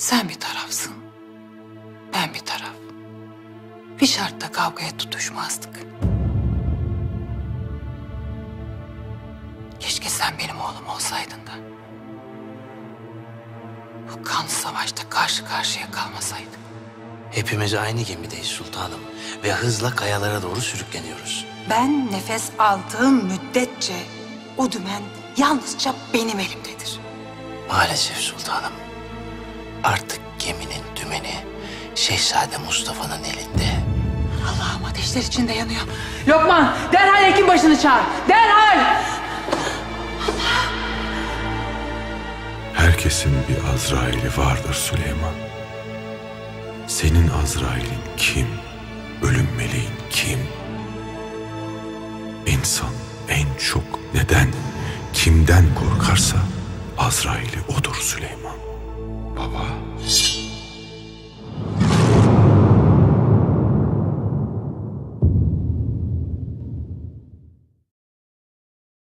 Sen bir tarafsın. Ben bir taraf. Bir şartta kavgaya tutuşmazdık. Keşke sen benim oğlum olsaydın da. Bu kanlı savaşta karşı karşıya kalmasaydık. Hepimiz aynı gemideyiz sultanım ve hızla kayalara doğru sürükleniyoruz. Ben nefes aldığım müddetçe o dümen yalnızca benim elimdedir. Maalesef sultanım. Artık geminin dümeni Şehzade Mustafa'nın elinde. Allah'ım ateşler içinde yanıyor. Lokman derhal hekim başını çağır. Derhal. Herkesin bir Azrail'i vardır Süleyman. Senin Azrail'in kim? Ölüm meleğin kim? İnsan en çok neden, kimden korkarsa Azrail'i odur Süleyman.